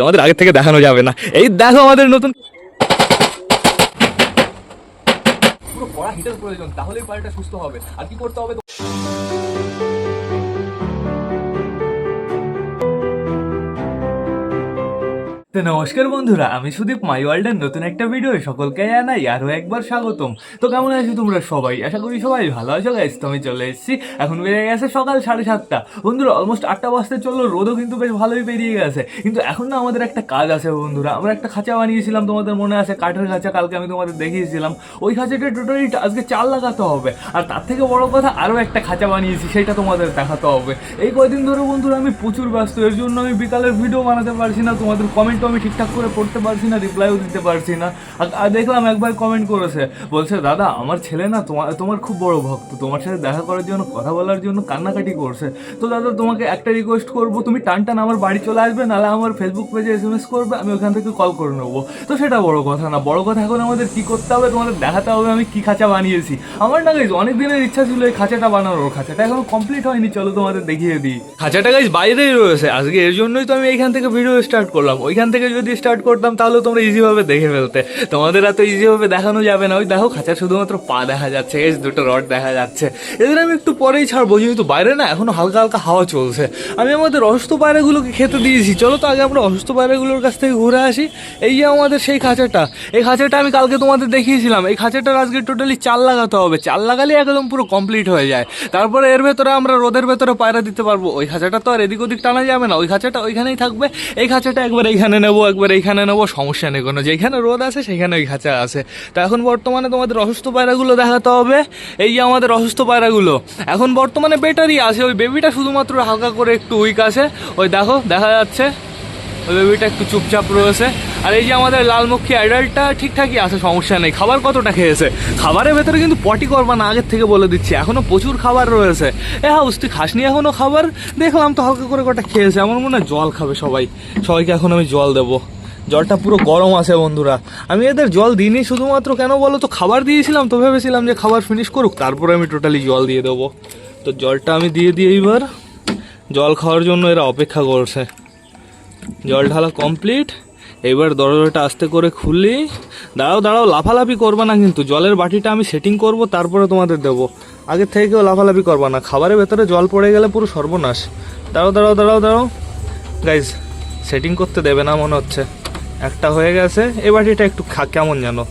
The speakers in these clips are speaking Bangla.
তোমাদের আগে থেকে দেখানো যাবে না। এই দেখো আমাদের নতুন পুরো কড়া প্রয়োজন, তাহলেই সুস্থ হবে। আর কি করতে হবে? তো নমস্কার বন্ধুরা, আমি সুদীপ মাই ওয়ার্ল্ডের নতুন একটা ভিডিও সকলকে জানাই আরও একবার স্বাগতম। তো কেমন আছো তোমরা সবাই? আশা করি সবাই ভালো আছো গাইস তো আমি চলে এসেছি। এখন বেরিয়ে গেছে সকাল সাড়ে সাতটা। বন্ধুরা অলমোস্ট আটটা বাজতে চলল, রোদও কিন্তু বেশ ভালোই বেরিয়ে গেছে। কিন্তু এখন না আমাদের একটা কাজ আছে বন্ধুরা। আমরা একটা খাঁচা বানিয়েছিলাম, তোমাদের মনে আছে, কাঠের খাঁচা, কালকে আমি তোমাদের দেখিয়েছিলাম। ওই খাঁচাটা টোটালি আজকে চাল লাগাতে হবে। আর তার থেকে বড় কথা, আরও একটা খাঁচা বানিয়েছি, সেটা তোমাদের দেখাতে হবে। এই কয়দিন ধরে বন্ধুরা, আমি প্রচুর ব্যস্ত, এর জন্য আমি বিকালের ভিডিও বানাতে পারছি না, তোমাদের কমেন্টও আমি ঠিকঠাক করে পড়তে পারছি না রিপ্লাইও দিতে পারছি না। আর- আর দেখলাম একবার কমেন্ট করেছে, বলছে, দাদা, আমার ছেলে না তোমার তোমার খুব বড় ভক্ত, তোমার সাথে দেখা করার জন্য, কথা বলার জন্য কান্নাকাটি করছে। তো দাদা, তোমাকে একটা রিকোয়েস্ট করব, তুমি টান টান আমার বাড়ি চলে আসবে, নাহলে আমার ফেসবুক পেজে এস এম এস করবে, আমি ওখান থেকে কল করে নেব। তো সেটা বড় কথা না, বড় কথা এখন আমাদের কী করতে হবে, তোমাদের দেখাতে হবে আমি কী খাঁচা বানিয়েছি। আমার না গাইজ অনেক দিনের ইচ্ছা ছিল এই খাঁচাটা বানানোর, খাঁচাটা এখনও কমপ্লিট হয়নি, চলো তোমাদের দেখিয়ে দিই। খাঁচাটা গাইজ বাইরেই রয়েছে, আজকে এর জন্যই তো আমি এইখান থেকে ভিডিও স্টার্ট করলাম, ওইখান থেকে যদি স্টার্ট করতাম, তাহলে তোমরা ইজিভাবে দেখে ফেলতে। তোমাদের এত ইজিভাবে দেখানো যাবে না। ওই দেখো, খাঁচা শুধুমাত্র পা দেখা যাচ্ছে এই দুটো রড দেখা যাচ্ছে। এদের আমি একটু পরেই ছাড়বো, যেহেতু বাইরে না, এখনও হালকা হালকা হাওয়া চলছে। আমি আমাদের অসুস্থ পায়রাগুলোকে খেতে দিয়েছি। চলো তো আগে আমরা অসুস্থ পায়রাগুলোর কাছ থেকে ঘুরে আসি। এই যে আমাদের সেই খাঁচাটা, এই খাঁচাটা আমি কালকে তোমাদের দেখিয়েছিলাম। এই খাঁচাটার আজকে টোটালি চাল লাগাতে হবে। চাল লাগালে একদম পুরো কমপ্লিট হয়ে যায়। তারপরে এর ভেতরে আমরা রোদের ভেতরে পায়রা দিতে পারব। ওই খাঁচাটা তো আর এদিক ওদিক টানা যাবে না। ওই খাঁচাটা ওইখানেই থাকবে। এই খাঁচাটা একবার এইখানে নেব, একবার এইখানে নেব, সমস্যা নেই কোনো। যেখানে রোদ আছে সেখানে ওই খাঁচা আছে। তো এখন বর্তমানে তোমাদের অসুস্থ পায়রাগুলো দেখাতে হবে। এই যে আমাদের অসুস্থ পায়রাগুলো। এখন বর্তমানে বেটারই আছে, ওই বেবিটা শুধুমাত্র হালকা করে একটু উইক আছে। ওই দেখো, দেখা যাচ্ছে। ওই বেবিটা একটু চুপচাপ রয়েছে। আর এই যে আমাদের লালমুখী অ্যাডাল্টটা ঠিকঠাকই আছে, সমস্যা নেই। খাবার কতটা খেয়েছে? খাবারের ভেতরে কিন্তু পটি করবা না, আগের থেকে বলে দিচ্ছি। এখনও প্রচুর খাবার রয়েছে। এ হাউস, তুই খাসনি এখনও খাবার? দেখলাম তো হালকা করে কটা খেয়েছে। আমার মনে হয় জল খাবে সবাই। সবাইকে এখন আমি জল দেবো। জলটা পুরো গরম আছে বন্ধুরা। আমি এদের জল দিইনি শুধুমাত্র, কেন বলো তো? খাবার দিয়েছিলাম তো, ভেবেছিলাম যে খাবার ফিনিশ করুক। তারপরে আমি টোটালি জল দিয়ে দেবো। তো জলটা আমি দিয়ে দিই এইবার। জল খাওয়ার জন্য এরা অপেক্ষা করছে। জল ঢালা কমপ্লিট এবার দরজাটা আস্তে করে খুলি। দাঁড়াও দাঁড়াও, লাফালাফি করবা না কিন্তু। জলের বাটিটা আমি সেটিং করব, তারপরে তোমাদের দেব। আগের থেকেও লাফালাফি করবা না। খাবারের ভেতরে জল পড়ে গেলে পুরো সর্বনাশ। দাঁড়াও দাঁড়াও দাঁড়াও দাঁড়াও। গাইজ সেটিং করতে দেবে না মনে হচ্ছে। একটা হয়ে গেছে। এ বাটিটা একটু খা, কেমন জানো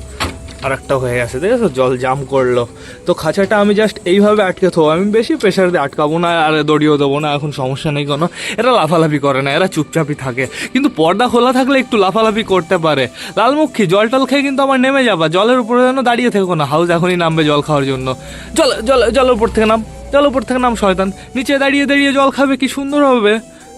আর একটা হয়ে গেছে দেখেছ জল জাম করল। তো খাঁচাটা আমি জাস্ট এইভাবে আটকে থবো। আমি বেশি প্রেশার দিয়ে আটকাবো না, আর দড়িয়েও দেবো না, এখন সমস্যা নেই কোনো। এরা লাফালাফি করে না, এরা চুপচাপই থাকে। কিন্তু পর্দা খোলা থাকলে একটু লাফালাফি করতে পারে। লালমুখী, জল টল খেয়ে কিন্তু আমার নেমে যাবা। জলের উপরে যেন দাঁড়িয়ে থেকো না। হাউস এখনই নামবে জল খাওয়ার জন্য। জল জল, জলের উপর থেকে নাম জল উপর থেকে নাম শয়তান। নিচে দাঁড়িয়ে দাঁড়িয়ে জল খাবে, কি সুন্দর হবে।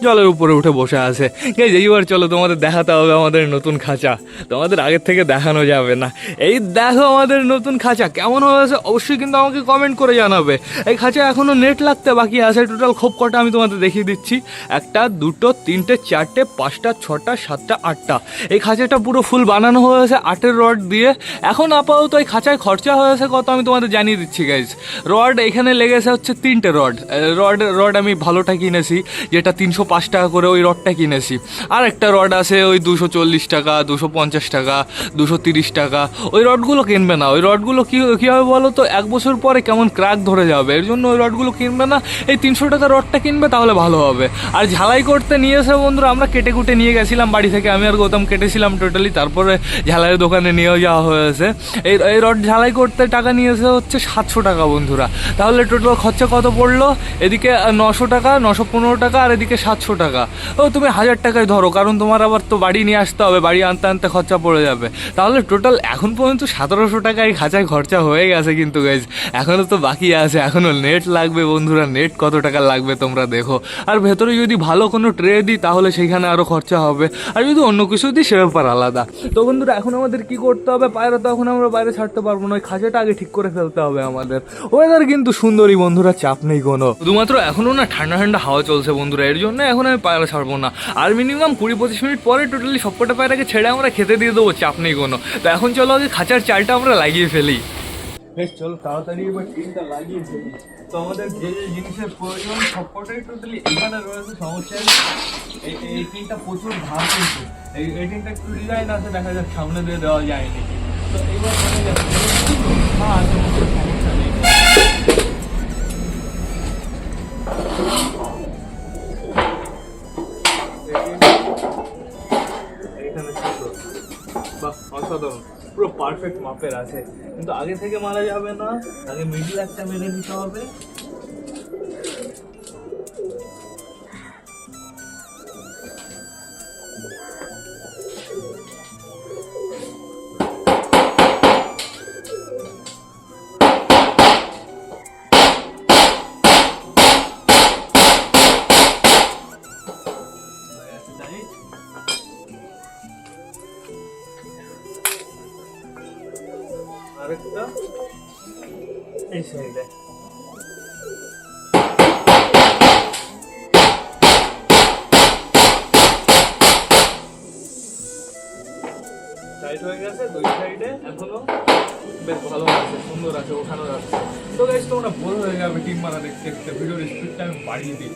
জলের উপরে উঠে বসে আছে। গাইজ এইবার চলো, তোমাদের দেখাতে হবে আমাদের নতুন খাঁচা। তোমাদের আগের থেকে দেখানো যাবে না। এই দেখো আমাদের নতুন খাঁচা, কেমন হয়েছে? অবশ্যই কিন্তু আমাকে কমেন্ট করে জানাবে। এই খাঁচা এখনও নেট লাগতে বাকি আছে। টোটাল খুব কটা আমি তোমাদের দেখিয়ে দিচ্ছি। একটা, দুটো, তিনটে, চারটে, পাঁচটা, ছটা, সাতটা, আটটা। এই খাঁচাটা পুরো ফুল বানানো হয়েছে আটের রড দিয়ে। এখন আপাতত এই খাঁচায় খরচা হয়েছে কত আমি তোমাদের জানিয়ে দিচ্ছি গাইজ রড এখানে লেগেছে হচ্ছে তিনটে রড রড রড আমি ভালোটা কিনেছি, যেটা তিনশো পাঁচ টাকা করে ওই রডটা কিনেছি। আর একটা রড আছে ওই দুশো চল্লিশ টাকা, দুশো পঞ্চাশ টাকা, দুশো তিরিশ টাকা। ওই রডগুলো কিনবে না। ওই রডগুলো কী কী হবে বলো তো? এক বছর পরে কেমন ক্র্যাক ধরে যাবে। এর জন্য ওই রডগুলো কিনবে না। এই তিনশো টাকা রডটা কিনবে তাহলে ভালো হবে। আর ঝালাই করতে নিয়ে এসে বন্ধুরা। আমরা কেটে কুটে নিয়ে গেছিলাম বাড়ি থেকে। আমি আর গৌতম কেটেছিলাম টোটালি তারপরে ঝালাইয়ের দোকানে নিয়েও যাওয়া হয়েছে। এই এই রড ঝালাই করতে টাকা নিয়ে এসে হচ্ছে সাতশো টাকা বন্ধুরা। তাহলে টোটাল খরচা কত পড়ল? এদিকে নশো টাকা, নশো পনেরো টাকা, আর এদিকে সাতশো টাকা। ও, তুমি হাজার টাকায় ধরো, কারণ তোমার আবার তো বাড়ি নিয়ে আসতে হবে, বাড়ি আনতে আনতে খরচা পড়ে যাবে। তাহলে টোটাল এখন পর্যন্ত সতেরোশো টাকা এই খাঁচায় খরচা হয়ে গেছে কিন্তু গাইজ এখনও তো বাকি আছে এখনও নেট লাগবে বন্ধুরা নেট কত টাকা লাগবে তোমরা দেখো। আর ভেতরে যদি ভালো কোনো ট্রে দিই, তাহলে সেখানে আরও খরচা হবে। আর যদি অন্য কিছু দিই সে ব্যাপার আলাদা। তো বন্ধুরা, এখন আমাদের কি করতে হবে? পায়রা তো এখন আমরা বাইরে ছাড়তে পারব না, ওই খাঁচাটা আগে ঠিক করে ফেলতে হবে আমাদের। ওয়েদার কিন্তু সুন্দরী বন্ধুরা, চাপ নেই কোনো। শুধুমাত্র এখনও না ঠান্ডা ঠান্ডা হাওয়া চলছে বন্ধুরা, এর জন্য এখন আমি পায়রা ছাড়বো না। আর মিনিমাম কুড়ি পঁচিশ মিনিট পরে টোটালি সবকটা পায়রাকে ছেড়ে আমরা খেতে দিয়ে দেবো, চাপ নেই কোনো। তো এখন চলো আগে খাঁচার চালটা আমরা লাগিয়ে ফেলি। বেশ, চলো তাড়াতাড়ি এবার টিনটা লাগিয়ে ফেলি। তো আমাদের যে যে জিনিসের প্রয়োজন, সবকটাই টোটালি এখানে রয়েছে, সমস্যা এই টিনটা প্রচুর ভার কিন্তু। এই টিনটা একটু ডিজাইন আছে, দেখা যাক সামনে দিয়ে দেওয়া যায়নি তো হ্যাঁ আছে সমস্যা নেই। অসাধারণ পুরো পারফেক্ট মাপের আছে। কিন্তু আগে থেকে মারা যাবে না, আগে মিডিল একটা মেরে নিতে হবে। কিংবা তাদের ক্ষেত্রে ভিডিওর স্পিডটা বাড়িয়ে দিই।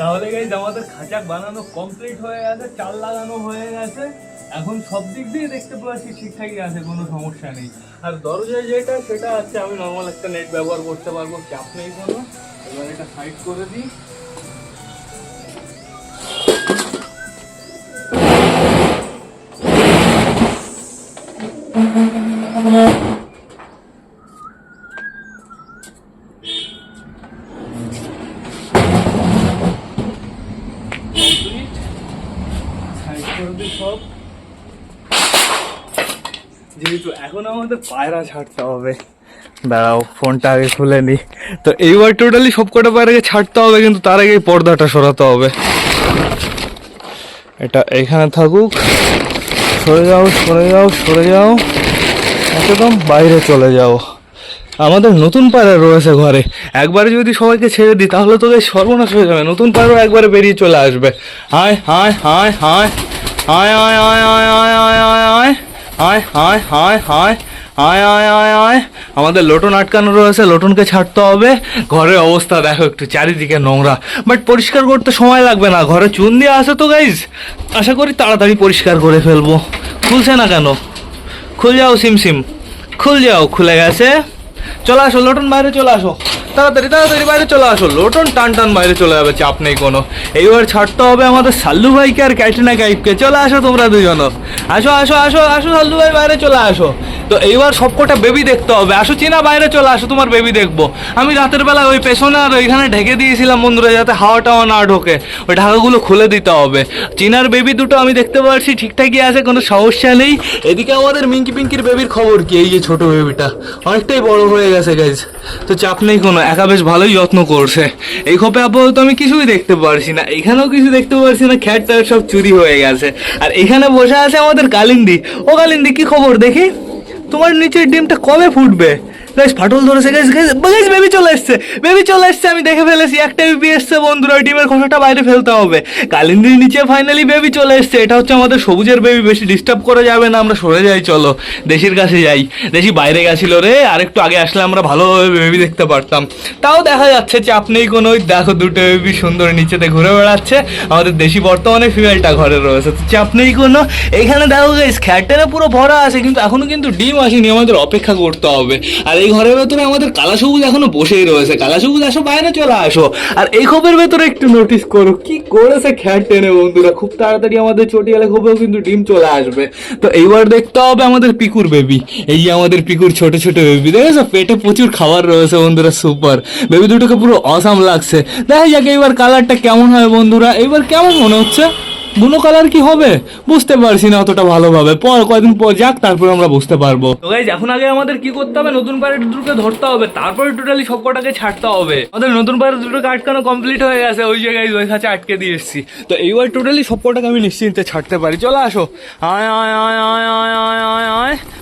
তাহলে গাইজ আমাদের খাঁচাক বানানো কমপ্লিট হয়ে গেছে, চাল লাগানো হয়ে গেছে। এখন সব দিক দিয়ে দেখতে পাচ্ছি ঠিকঠাকই আছে, কোনো সমস্যা নেই। আর দরজায় যেটা, সেটা আছে আমি নর্মাল একটা নেট ব্যবহার করতে পারব, চাপ নেই কোনো। এবার এটা সাইড করে দিই। কমপ্লিট সাইড করে দিই সব যেহেতু এখন আমাদের পায়রা ছাড়তে হবে দাঁড়াও ফোনটা আগে খুলে নি তো এইবার টোটালি সব কটা পায়রাকে ছাড়তে হবে কিন্তু তার আগে পর্দাটা সরাতে হবে এটা এখানে থাকুক সরে যাও সরে যাও সরে যাও একদম বাইরে চলে যাও আমাদের নতুন পায়রা রয়েছে ঘরে একবারে যদি সবাইকে ছেড়ে দিই তাহলে তো বেশ সর্বনাশ হয়ে যাবে নতুন পায়রা একবারে বেরিয়ে চলে আসবে হায় হায় হায় হায় হায় হায় হায় হায় হায় হায় হায় হায় হায় হায় হায় হায় হায় হায়। আমাদের লোটন আটকানো রয়েছে, লোটনকে ছাড়তে হবে। ঘরের অবস্থা দেখো একটু, চারিদিকে নোংরা। বাট পরিষ্কার করতে সময় লাগবে না, ঘরে চুন দিয়ে আসে তো গাইজ আশা করি তাড়াতাড়ি পরিষ্কার করে ফেলব। খুলছে না কেন? খুল যাও, সিম সিম। খুল যাও, খুলে গেছে। চলে আসো, লোটন বাইরে চলে আসো। তাড়াতাড়ি তাড়াতাড়ি বাইরে চলে আসো। লোটন টান টান বাইরে চলে যাবে, চাপ নেই কোনো। এইবার ছাড়তে হবে আমাদের সাল্লু ভাইকে আর ক্যাটরিনা কাইফকে। চলে আসো তোমরা দুজনও। আসো আসো আসো আসো সাল্লু ভাই, বাইরে চলে আসো। তো এইবার সবকটা বেবি দেখতে হবে। আসো, চিনা, বাইরে চলে আসো, তোমার বেবি দেখব। আমি রাতের বেলা ওই পেছনে আর ওইখানে ঢেকে দিয়েছিলাম বন্ধুরা, যাতে হাওয়া টাওয়া না ঢোকে। ওই ঢাকাগুলো খুলে দিতে হবে। চিনার বেবি দুটো আমি দেখতে পাচ্ছি ঠিকঠাকই আছে, কোনো সমস্যা নেই। এদিকে আমাদের মিঙ্কি পিঙ্কির বেবির খবর কি, এই যে ছোট বেবিটা অনেকটাই বড় হয়ে গেছে গাইজ তো চাপ নেই কোনো। একা বেশ ভালোই যত্ন করছে। এই খোপে আপাতত আমি কিছুই দেখতে পারছি না। এখানেও কিছু দেখতে পারছি না, খ্যাট ট্যাট সব চুরি হয়ে গেছে। আর এখানে বসে আছে আমাদের কালিন্দি। ও কালিন্দি, কি খবর দেখি? তোমার নিচের ডিমটা কবে ফুটবে? গাইস ফাটল ধরেছে গাইস গাইস বেবি চলে এসছে বেবি চলে এসছে, আমি দেখে ফেলেছি, একটা বেবি এসছে বন্ধুরা ওই ডিমের খোসাটা বাইরে ফেলতে হবে। কালিন্দির নিচে ফাইনালি বেবি চলে এসছে, এটা হচ্ছে আমাদের সবুজের বেবি বেশি ডিস্টার্ব করা যাবে না, আমরা সরে যাই, চলো, দেশির কাছে যাই, দেশি বাইরে গেছিল রে, আর একটু আগে আসলে আমরা ভালোভাবে বেবি দেখতে পারতাম। তাও দেখা যাচ্ছে চাপ নেই কোনো দেখো দুটো বেবি সুন্দর নিচেতে ঘুরে বেড়াচ্ছে, আমাদের দেশি বর্তমানে ফিমেলটা ঘরে রয়েছে। চাপ নেই কোনো, এখানে দেখো গাইস খ্যাটেনে পুরো ভরা আছে, কিন্তু এখনও কিন্তু ডিম আসেনি, আমাদের অপেক্ষা করতে হবে। আর এই ঘরের ভেতরে আমাদের কালা সবুজ এখনও বসেই রয়েছে। কালা সবুজ, আসো বাইরে চলে আসো। আর এই খোপের ভেতরে একটু নোটিস করো, কি করেছে খ্যাট টেনে বন্ধুরা? খুব তাড়াতাড়ি আমাদের চটিয়ালে খোপেও কিন্তু ডিম চলে আসবে। তো এইবার দেখতে হবে আমাদের পিকুর বেবি এই যে আমাদের পিকুর ছোট ছোট বেবি দেখেছ? পেটে প্রচুর খাবার রয়েছে বন্ধুরা সুপার বেবি দুটোকে পুরো অসাম লাগছে। দেখা যাক এইবার কালারটা কেমন হয় বন্ধুরা। এইবার কেমন মনে হচ্ছে? বুনো কালার কি হবে? বুঝতে পারছি না অতটা ভালোভাবে। পর কয়েকদিন পর যাক, তারপর আমরা বুঝতে পারব। তো গাইজ এখন আগে আমাদের কি করতে হবে? নতুন প্যারেট দুটোকে ধরতে হবে। তারপরে টোটালি সব কটাকে ছাড়তে হবে। আমাদের নতুন প্যারেট দুটোকে আটকানো কমপ্লিট হয়ে গেছে। ওই যে গাইজ ওই কাছে আটকে দিয়ে এসেছি। তো এইবার টোটালি সব কটাকে আমি নিশ্চিন্তে ছাড়তে পারি। চলো আসো। আয় আয় আয় আয় আয় আয়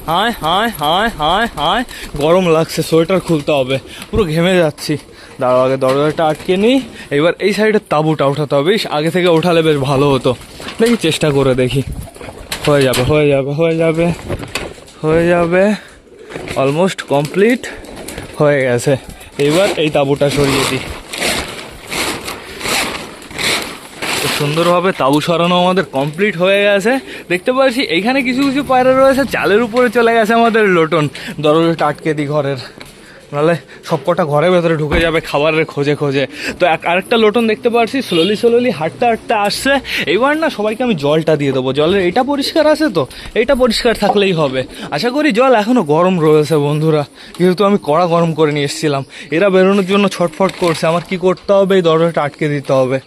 হায় হায় হায় হায় হায়। গরম লাগছে, সোয়েটার খুলতে হবে। পুরো ঘেমে যাচ্ছি। দাঁড়াও, আগে দরজাটা আটকে নিই। এবার এই সাইডের তাঁবুটা ওঠাতে হবে। আগে থেকে ওঠালে বেশ ভালো হতো। দেখি, চেষ্টা করে দেখি। হয়ে যাবে হয়ে যাবে হয়ে যাবে হয়ে যাবে। অলমোস্ট কমপ্লিট হয়ে গেছে। এবার এই তাঁবুটা সরিয়ে দিই খুব সুন্দরভাবে তাবু সরানো আমাদের কমপ্লিট হয়ে গেছে। দেখতে পাচ্ছি এইখানে কিছু কিছু পায়রা রয়েছে, চালের উপরে চলে গেছে আমাদের লোটন। দরজাটা আটকে দিই ঘরের, নাহলে সবকটা ঘরের ভেতরে ঢুকে যাবে খাবারের খোঁজে খোঁজে। তো এক আরেকটা লোটন দেখতে পাচ্ছি স্লোলি স্লোলি হাঁটতে হাঁটতে আসছে। এইবার না সবাইকে আমি জলটা দিয়ে দেবো। জলের, এটা পরিষ্কার আছে তো? এইটা পরিষ্কার থাকলেই হবে। আশা করি জল এখনও গরম রয়েছে বন্ধুরা। যেহেতু আমি কড়া গরম করে নিয়ে এসেছিলাম। এরা বেরোনোর জন্য ছটফট করছে। আমার কি করতে হবে? এই দরজাটা আটকে দিতে হবে।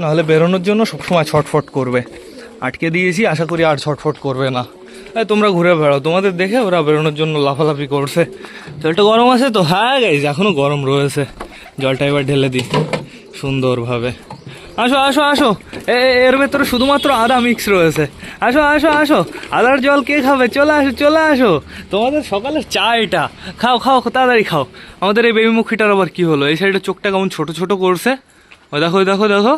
নাহলে বেরোনোর জন্য সবসময় ছটফট করবে। আটকে দিয়েছি, আশা করি আর ছটফট করবে না। তোমরা ঘুরে বেড়াও, তোমাদের দেখে ওরা বেরোনোর জন্য লাফালাফি করছে। জলটা গরম আছে তো? হ্যাঁ গাইজ এখনও গরম রয়েছে। জলটা এবার ঢেলে দিই, সুন্দরভাবে। আসো আসো আসো। এর ভেতরে শুধুমাত্র আদা মিক্স রয়েছে। আসো আসো আসো। আদার জল কে খাবে? চলে আসো চলে আসো। তোমাদের সকালের চা এটা। খাও খাও তাড়াতাড়ি খাও। আমাদের এই বেবি মুখিটার আবার কি হলো? এই সাইডে চোখটা কেমন ছোট ছোট করছে। ওই দেখো দেখো দেখো।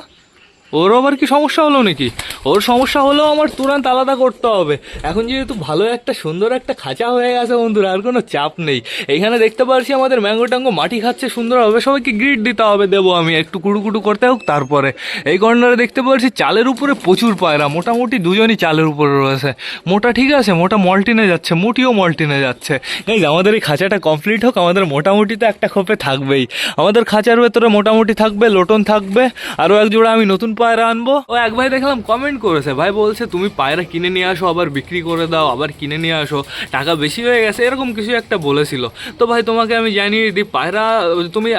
ওর আবার কি সমস্যা হলো নাকি? ওর সমস্যা হলেও আমার তুরান্ত আলাদা করতে হবে। এখন যেহেতু ভালো একটা, সুন্দর একটা খাঁচা হয়ে গেছে বন্ধুরা, আর কোনো চাপ নেই। এইখানে দেখতে পারছি আমাদের ম্যাঙ্গো ট্যাঙ্গো মাটি খাচ্ছে সুন্দর সুন্দরভাবে সবাইকে গ্রিড দিতে হবে, দেবো আমি। একটু কুড়ু কুটু করতে হোক, তারপরে। এই কর্নারে দেখতে পাচ্ছি চালের উপরে প্রচুর পায়রা। মোটামুটি দুজনই চালের উপরে রয়েছে। মোটা ঠিক আছে, মোটা মল্টিনে যাচ্ছে, মুটিও মল্টিনে যাচ্ছে। এই আমাদের এই খাঁচাটা কমপ্লিট হোক, আমাদের মোটামুটি তো একটা খোপে থাকবেই। আমাদের খাঁচার ভেতরে মোটামুটি থাকবে, লোটন থাকবে। আরও এক জোড়া আমি নতুন পায়রা আনব? ও এক ভাই দেখলাম কমেন্ট করেছে, ভাই বলছে, তুমি পায়রা কিনে নিয়ে আসো, আবার বিক্রি করে দাও, আবার কিনে নিয়ে আসো, টাকা বেশি হয়ে গেছে, এরকম কিছু একটা বলেছিল। তো ভাই তোমাকে আমি জানিয়ে দিই, পায়রা, তুমি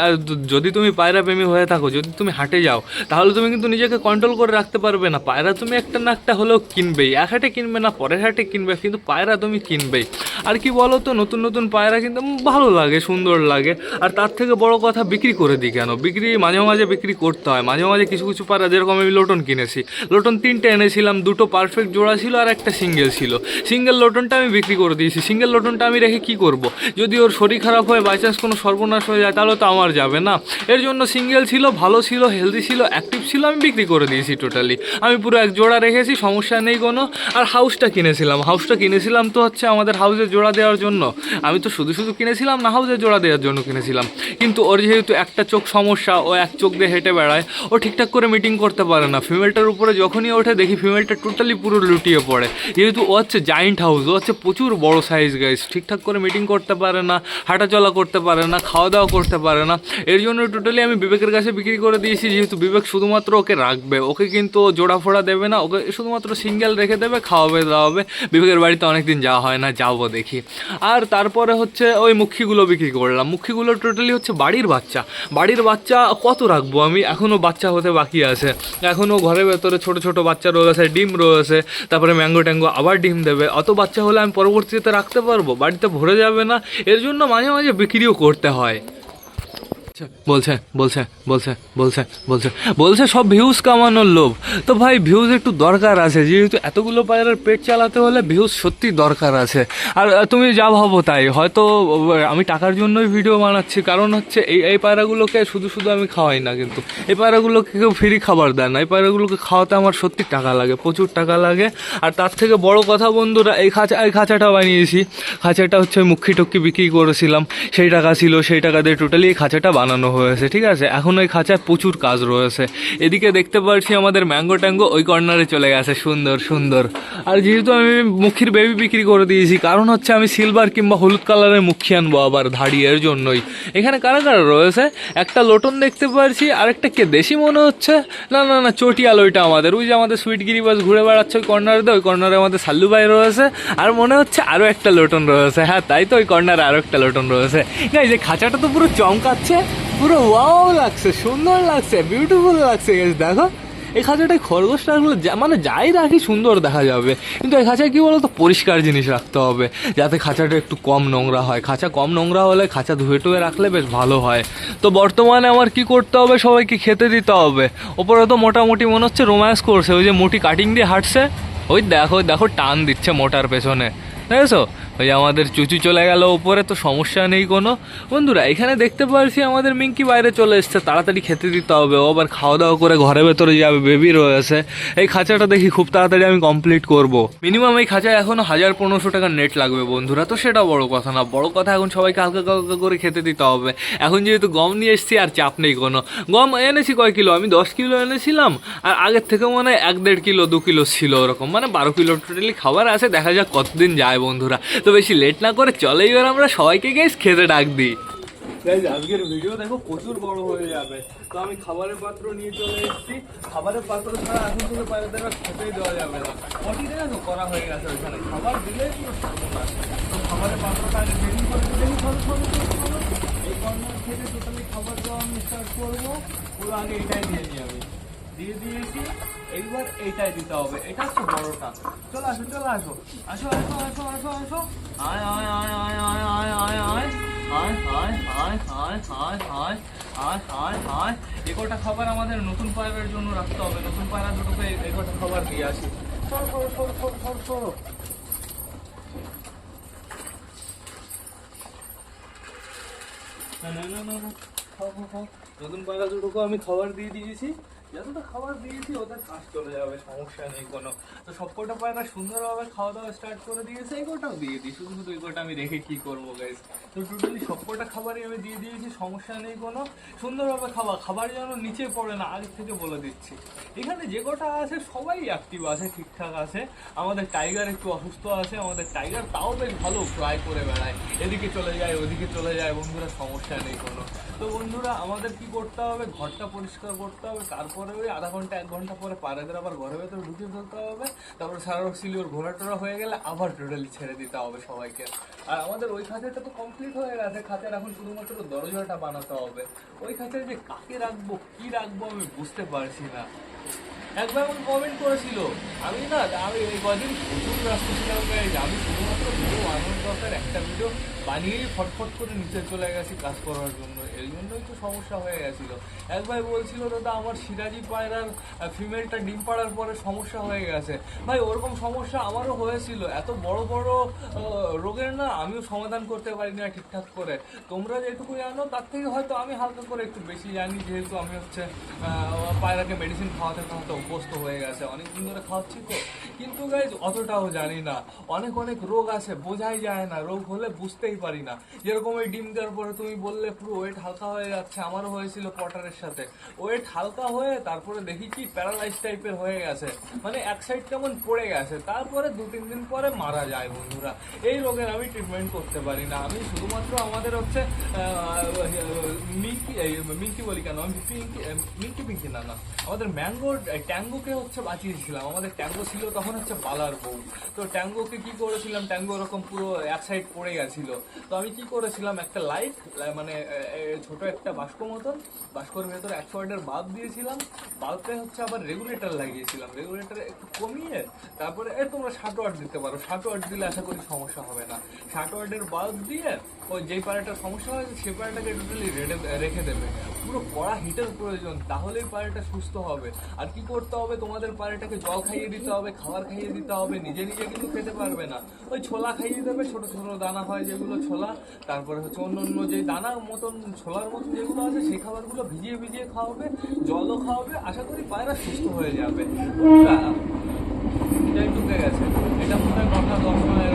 যদি তুমি পায়রা প্রেমী হয়ে থাকো, যদি তুমি হাটে যাও, তাহলে তুমি কিন্তু নিজেকে কন্ট্রোল করে রাখতে পারবে না। পায়রা তুমি একটা না একটা হলেও কিনবেই, এক হাটে কিনবে না, পরের হাটে কিনবে, কিন্তু পায়রা তুমি কিনবেই। আর কি বলো তো নতুন নতুন পায়রা কিন্তু ভালো লাগে, সুন্দর লাগে। আর তার থেকে বড় কথা, বিক্রি করে দিই কেন? বিক্রি মাঝে মাঝে বিক্রি করতে হয়, মাঝে মাঝে কিছু কিছু পায়রা যেরকম আমি লোটন কিনেছি। লোটন তিনটে এনেছিলাম, দুটো পারফেক্ট জোড়া ছিল আর একটা সিঙ্গেল ছিল। সিঙ্গেল লোটনটা আমি বিক্রি করে দিয়েছি। সিঙ্গেল লোটনটা আমি রেখে কি করব? যদি ওর শরীর খারাপ হয় বাই চান্স কোনো সর্বনাশ হয়ে যায়, তাহলে তো আমার যাবে না। এর জন্য সিঙ্গেল ছিল, ভালো ছিল হেলদি ছিল অ্যাক্টিভ ছিল, আমি বিক্রি করে দিয়েছি টোটালি আমি পুরো এক জোড়া রেখেছি, সমস্যা নেই কোনো। আর হাউসটা কিনেছিলাম। হাউসটা কিনেছিলাম তো হচ্ছে আমাদের হাউসে জোড়া দেওয়ার জন্য। আমি তো শুধু শুধু কিনেছিলাম না হাউসে জোড়া দেওয়ার জন্য কিনেছিলাম। কিন্তু ওর যেহেতু একটা চোখ সমস্যা, ও এক চোখ দিয়ে হেঁটে বেড়ায়, ও ঠিকঠাক করে মিটিং করতে পারে না। ফিমেলটার উপরে যখনই ওঠে, দেখি ফিমেলটা টোটালি পুরো লুটিয়ে পড়ে। যেহেতু ও হচ্ছে জায়েন্ট হাউস ও হচ্ছে প্রচুর বড় সাইজ গাইজ ঠিকঠাক করে মিটিং করতে পারে না, হাঁটাচলা করতে পারে না খাওয়া দাওয়া করতে পারে না। এর জন্য টোটালি আমি বিবেকের কাছে বিক্রি করে দিয়েছি, যেহেতু বিবেক শুধুমাত্র ওকে রাখবে। ওকে কিন্তু জোড়া ফোড়া দেবে না, ওকে শুধুমাত্র সিঙ্গেল রেখে দেবে, খাওয়াবে, দাওয়াবে। বিবেকের বাড়িতে অনেকদিন যাওয়া হয় না, যাব দেখি। আর তারপরে হচ্ছে ওই মুখিগুলো বিক্রি করলাম। মুখিগুলো টোটালি হচ্ছে বাড়ির বাচ্চা। বাড়ির বাচ্চা কত রাখব আমি? এখনও বাচ্চা হতে বাকি আছে। এখনও ঘরের ভেতরে ছোট ছোট বাচ্চা রয়েছে, ডিম রয়েছে, তারপরে ম্যাঙ্গো ট্যাঙ্গো আবার ডিম দেবে। অত বাচ্চা হলে আমি পরবর্তীতে রাখতে পারব? বাড়িতে ভরে যাবে না? এর জন্য মাঝে মাঝে বিক্রিও করতে হয়। বলছে বলছে বলছে বলছে বলছে বলছে সব ভিউজ কামানোর লোভ। তো ভাই ভিউজ একটু দরকার আছে। যেহেতু এতগুলো পায়রার পেট চালাতে হলে ভিউজ সত্যি দরকার আছে। আর তুমি যা ভাবো তাই। হয়তো আমি টাকার জন্যই ভিডিও বানাচ্ছি। কারণ হচ্ছে এই এই পায়রাগুলোকে শুধু শুধু আমি খাওয়াই না কিন্তু। এই পায়রাগুলোকে কেউ ফ্রি খাবার দেয় না। এই পায়রাগুলোকে খাওয়াতে আমার সত্যি টাকা লাগে, প্রচুর টাকা লাগে। আর তার থেকে বড় কথা বন্ধুরা, এই খাঁচা, এই খাঁচাটা বানিয়েছি। খাঁচাটা হচ্ছে মুখি টুক্কি বিক্রি করেছিলাম। সেই টাকা ছিল, সেই টাকা দিয়ে টোটালি এই খাঁচাটা বানানো বানানো হয়েছে, ঠিক আছে? এখন ওই খাঁচায় প্রচুর কাজ রয়েছে। এদিকে দেখতে পাচ্ছি আমাদের ম্যাঙ্গো ট্যাঙ্গো ওই কর্নারে চলে গেছে। সুন্দর সুন্দর। আর যেহেতু আমি মুখির বেবি বিক্রি করে দিয়েছি, কারণ হচ্ছে আমি সিলভার কিংবা হলুদ কালারের মুখি আনব আবার ধাড়ি এর জন্যই। এখানে কারা কারা রয়েছে? একটা লোটন দেখতে পাচ্ছি, আরেকটা কে? দেশি মনে হচ্ছে? না না না চটিয়াল ওইটা আমাদের। ওই যে আমাদের সুইট গিরিবাস ঘুরে বেড়াচ্ছে ওই কর্নারে ওই কর্নারে আমাদের সাল্লু ভাই রয়েছে। আর মনে হচ্ছে আরও একটা লোটন রয়েছে। হ্যাঁ তাই তো ওই কর্নারে আরও একটা লোটন রয়েছে। না এই যে খাঁচাটা তো পুরো চমকাচ্ছে। পুরো ওয়াও লাগছে সুন্দর লাগছে বিউটিফুল লাগছে guys, দেখো। এই খাঁচাটায় খরগোশ রাখলে মানে যাই রাখি সুন্দর দেখা যাবে। কিন্তু এই খাঁচায় কি বলতো? পরিষ্কার জিনিস রাখতে হবে যাতে খাঁচাটা একটু কম নোংরা হয়। খাঁচা কম নোংরা হলে খাঁচা ধুয়ে টুয়ে রাখলে বেশ ভালো হয়। তো বর্তমানে আমার কি করতে হবে? সবাইকে খেতে দিতে হবে। ওপরে তো মোটামুটি মনে হচ্ছে রোম্যান্স করছে। ওই যে মুটি কাটিং দিয়ে হাঁটছে। ওই দেখো দেখো টান দিচ্ছে মোটার পেছনে। দেখেছ ওই আমাদের চুচু চলে গেল উপরে, তো সমস্যা নেই কোনো। বন্ধুরা, এখানে দেখতে পারছি আমাদের মিঙ্কি বাইরে চলে এসছে, তাড়াতাড়ি খেতে দিতে হবে। ও আবার খাওয়া দাওয়া করে ঘরের ভেতরে যাবে, বেবি রয়েছে। এই খাঁচাটা দেখি খুব তাড়াতাড়ি আমি কমপ্লিট করব। মিনিমাম এই খাঁচায় এখনও হাজার পনেরোশো টাকার নেট লাগবে, বন্ধুরা। তো সেটা বড় কথা না, বড় কথা এখন সবাইকে হালকা হালকা করে খেতে দিতে হবে। এখন যেহেতু গম নিয়ে এসেছি, আর চাপ নেই কোনো। গম এনেছি কয় কিলো? আমি দশ কিলো এনেছিলাম, আর আগের থেকে মনে হয় এক দেড় কিলো, দু কিলো ছিল ওরকম। মানে বারো কিলো টোটালি খাবার আছে, দেখা যাক কতদিন যায় বন্ধুরা। তো বেশি লেট না করে চলে, এবার আমরা সবাইকে গেস খেতে ডাক দিই। আজকের ভিডিও দেখো প্রচুর বড় হয়ে যাবে। তো আমি খাবারের পাত্র নিয়ে চলে এসেছি। খাবারের পাত্র ছাড়া এখন থেকে পায়রাদের আর খেতেই দেওয়া যাবে না। কটি দেখো করা হয়ে গেছে ওইখানে? খাবার দিলে তো খাবারের পাত্রটা আগে রেডি করে দিলেই এই কর্নার খাবার দেওয়া আমি স্টার্ট করব। পুরো আগে এটাই নিয়ে আমি। দিয়ে দিয়েছি এইবার এইটাই দিতে হবে এটা হচ্ছে বড়টা চলো আসো চলো আসো আসো আসো আসো আসো আসো আয় আয় আয় আয় আয় আয় আয় আয় আয় আয় আয় আয় আয় আয় আয় আয় আয় এগোটা খাবার আমাদের নতুন পায়রার জন্য রাখতে হবে নতুন পায়রা দুটোকে এগোটা খাবার দিয়ে আসি সর সর সর সর সর সর না না নতুন পায়রা দুটোকে আমি খাবার দিয়ে দিয়েছি যতটা খাবার দিয়েছি, ওদের কাজ চলে যাবে, সমস্যা নেই কোনো। তো সবকটা পায়রা সুন্দরভাবে খাওয়া দাওয়া স্টার্ট করে দিয়েছে এই কটাও দিয়ে দিই। শুধু শুধু এই কটা আমি রেখে কি করব গাইজ তো টোটালি সবকটা খাবারই আমি দিয়ে দিয়েছি, সমস্যা নেই কোনো। সুন্দরভাবে খাওয়া খাবার যেন নিচে পড়ে না আগে থেকে বলে দিচ্ছি। এখানে যে কটা আছে, সবাই অ্যাক্টিভ আছে, ঠিকঠাক আছে। আমাদের টাইগার একটু অসুস্থ আছে, আমাদের টাইগার তাও বেশ ভালো ফ্লাই করে বেড়ায়। এদিকে চলে যায়, ওদিকে চলে যায়, বন্ধুরা, সমস্যা নেই কোনো। তো বন্ধুরা, আমাদের কি করতে হবে? ঘরটা পরিষ্কার করতে হবে, তারপরে ওই আধা ঘণ্টা, এক ঘণ্টা পরে পাড়াদের আবার ঘরের ভেতরে ঢুকিয়ে ফেলতে হবে। তারপরে সারা সিলিওর ঘোরা টোরা হয়ে গেলে আবার টোটালি ছেড়ে দিতে হবে সবাইকে। আর আমাদের ওই খাঁচাটা তো কমপ্লিট হয়ে গেছে। খাঁচার এখন শুধুমাত্র দরজাটা বানাতে হবে। ওই খাঁচায় যে কাকে রাখব, কি রাখব আমি বুঝতে পারছি না। একবার আমাকে কমেন্ট করেছিল। আমি না, আমি এই কদিন প্রচুর ব্যস্ত ছিলাম। আমি শুধুমাত্র ভিডিও দরকার একটা ভিডিও বানিয়েই ফটফট করে নিচে চলে গেছি কাজ করার জন্য। এই জন্যই তো সমস্যা হয়ে গেছিল। এক ভাই বলছিল, দাদা, আমার সিরাজি পায়রার ফিমেলটা ডিম পাড়ার পরে সমস্যা হয়ে গেছে। ভাই, ওরকম সমস্যা আমারও হয়েছিল। এত বড় বড় রোগের না আমিও সমাধান করতে পারি না ঠিকঠাক করে। তোমরা যেটুকু জানো, তার থেকে হয়তো আমি হালকা করে একটু বেশি জানি, যেহেতু আমি হচ্ছে পায়রাকে মেডিসিন খাওয়াতে খাওয়াতে অভ্যস্ত হয়ে গেছে। অনেকদিন ধরে খাওয়াচ্ছি তো। কিন্তু গাইজ অতটাও জানি না। অনেক অনেক রোগ আছে, বোঝাই যায় না। রোগ হলে বুঝতেই পারি না। যেরকম এই ডিম দেওয়ার পরে তুমি বললে, পুরো ওয়েট হালকা হয়ে যাচ্ছে, আমারও হয়েছিল পটারের সাথে। ওয়েট হালকা হয়ে তারপরে দেখি কি প্যারালাইজ টাইপের হয়ে গেছে। মানে এক সাইড কেমন পড়ে গেছে, তারপরে দু তিন দিন পরে মারা যায় বন্ধুরা। এই রোগের আমি ট্রিটমেন্ট করতে পারি না। আমি শুধুমাত্র আমাদের হচ্ছে মিল্কি মিল্কি বলি কেন? আমি পিঙ্কি মিল্কি পিঙ্কি না না। আমাদের ম্যাঙ্গো ট্যাঙ্গোকে হচ্ছে বাঁচিয়েছিলাম। আমাদের ট্যাঙ্গো ছিল তখন হচ্ছে বালার বউ। তো ট্যাঙ্গোকে কি করেছিলাম? ট্যাঙ্গো ওরকম পুরো এক সাইড পড়ে গেছিল। তো আমি কি করেছিলাম? একটা লাইট মানে ছোট একটা বাস্ক মতন বাস্কর ভেতরে একশো ওয়াটের বাল্ব দিয়েছিলাম। বাল্বে হচ্ছে আবার রেগুলেটর লাগিয়েছিলাম। রেগুলেটর একটু কমিয়ে তারপরে এ তোমরা ষাট ওয়াট দিতে পারো। ষাট ওয়াট দিলে আশা করি সমস্যা হবে না। ষাট ওয়াটের বাল্ব দিয়ে ওই যেই পাড়াটার সমস্যা হয়েছে সেই পাড়াটাকে টোটালি রেখে দেবে। পুরো কড়া হিটের প্রয়োজন, তাহলেই পাড়াটা সুস্থ হবে। আর কি করতে হবে? তোমাদের পাড়াটাকে জল খাইয়ে দিতে হবে, খাবার খাইয়ে দিতে হবে। নিজে নিজে কিন্তু খেতে পারবে না। ওই ছোলা খাইয়ে দেবে ছোট ছোট দানা হয় যেগুলো ছোলা। তারপরে হচ্ছে অন্য অন্য যে দানার মতন ছোলার মতো যেগুলো আছে, সেই খাবারগুলো ভিজিয়ে ভিজিয়ে খাওয়াবে, জলও খাওয়াবে, আশা করি পায়রা সুস্থ হয়ে যাবে। এটাই ঢুকে গেছে। এটা মনে হয় কথা দশ নয়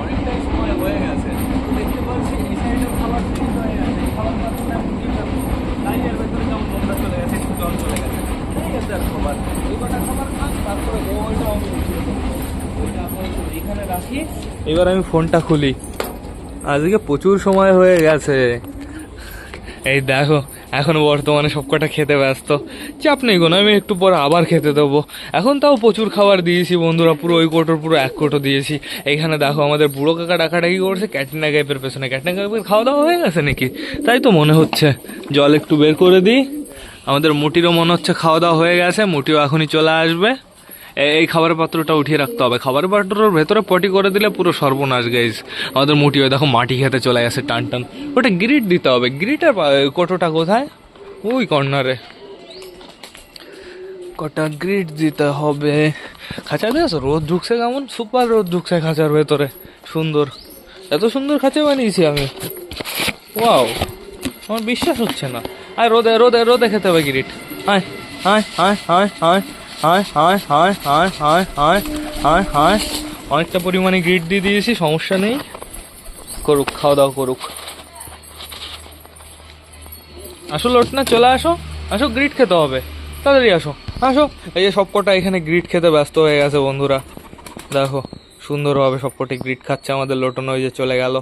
অনেকটাই সময় হয়ে গেছে। দেখতে পাচ্ছি এই সাইডের খাবার ঠিক হয়ে গেছে এই খাবার পাচ্ছে তাই এর ভেতরে যেমন নোংরা চলে গেছে, একটু জল চলে গেছে। ঠিক আছে আর খাবার। এই কটা খাবার খান, তারপরে গোয়ালটা আমি এখানে রাখি। এবার আমি ফোনটা খুলি। আজকে প্রচুর সময় হয়ে গেছে। এই দেখো, এখন বর্তমানে সবকটা খেতে ব্যস্ত। চাপ নেই কোনো আমি একটু পরে আবার খেতে দেবো। এখন তাও প্রচুর খাবার দিয়েছি বন্ধুরা, পুরো ওই কোটোর পুরো এক কোটো দিয়েছি। এইখানে দেখো, আমাদের বুড়ো কাকা ডাকাডাকি করছে, ক্যাটরিনা গাইপের পেছনে। ক্যাটরিনা গাইপের খাওয়া দাওয়া হয়ে গেছে নাকি? তাই তো মনে হচ্ছে। জল একটু বের করে দিই। আমাদের মুটিরও মনে হচ্ছে খাওয়া দাওয়া হয়ে গেছে, মুটিও এখনই চলে আসবে। এই খাবারের পাত্রটা উঠিয়ে রাখতে হবে। খাবারের পাত্রটার ভেতরে পটি করে দিলে পুরো সর্বনাশ গাইজ আমাদের মুটি দেখো মাটি খেতে চলে গেছে টান টান। ওটা গ্রিট দিতে হবে। গ্রিটের কোটোটা কোথায়? ওই কর্নারে। কটা গ্রিট দিতে হবে। খাঁচা দিয়েছ রোদ ঢুকছে কেমন? সুপার রোদ ঢুকছে খাঁচার ভেতরে। সুন্দর। এত সুন্দর খাঁচা বানিয়েছি আমি। ওয়াও। আমার বিশ্বাস হচ্ছে না। আয়, রোদে রোদে রোদে খেতে হবে গ্রিট আয় আয় আয় আয় আয়। আয় আয় আয় আয় আয় আয় আয় আয় অনেকটা পরিমাণে গ্রিট দিয়ে দিয়েছি, সমস্যা নেই। করুক, খাওয়া দাওয়া করুক। আসো লোট না চলে আসো। আসো গ্রিট খেতে হবে। তাড়াতাড়ি আসো। আসো। এই যে সবকটা এখানে গ্রিট খেতে ব্যস্ত হয়ে গেছে বন্ধুরা। দেখো, সুন্দরভাবে সবকটি গ্রিট খাচ্ছে আমাদের লোটন, ওই যে চলে গেল।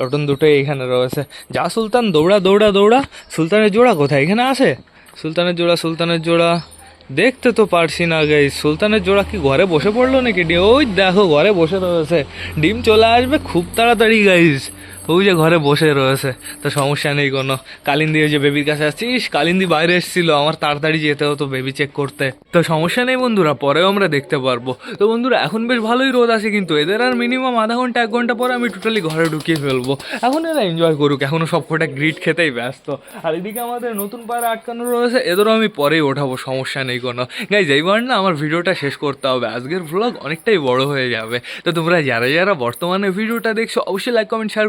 লোটন দুটোই এখানে রয়েছে। যা সুলতান, দৌড়া দৌড়া দৌড়া। সুলতানের জোড়া কোথায়? এখানে আছে? সুলতানের জোড়া সুলতানের জোড়া। দেখতে তো পারছি না গাই। সুলতানের জোড়া কি ঘরে বসে পড়ল নাকি? ওই দেখো, ঘরে বসে রয়েছে। ডিম চলে আসবে খুব তাড়াতাড়ি গাইস ওই যে ঘরে বসে রয়েছে। তো সমস্যা নেই কোনো। কালিন্দি ওই যে বেবির কাছে আসছিস? কালিন্দি বাইরে এসেছিল, আমার তাড়াতাড়ি যেতে হতো বেবি চেক করতে। তো সমস্যা নেই বন্ধুরা, পরেও আমরা দেখতে পারব। তো বন্ধুরা, এখন বেশ ভালোই রোদ আছে কিন্তু, এদের আর মিনিমাম আধা ঘণ্টা, এক ঘণ্টা পরে আমি টোটালি ঘরে ঢুকিয়ে ফেলব। এখন এরা এনজয় করুক এখনও সব কটা গ্রিট খেতেই ব্যস্ত। আর এদিকে আমাদের নতুন পায়রা আটকানো রয়েছে, এদেরও আমি পরেই ওঠাবো, সমস্যা নেই কোনো। গাই যাইবার না আমার ভিডিওটা শেষ করতে হবে। আজকের ভ্লগ অনেকটাই বড় হয়ে যাবে। তো তোমরা যারা যারা বর্তমানে ভিডিওটা দেখছ, অবশ্যই লাইক কমেন্ট শেয়ার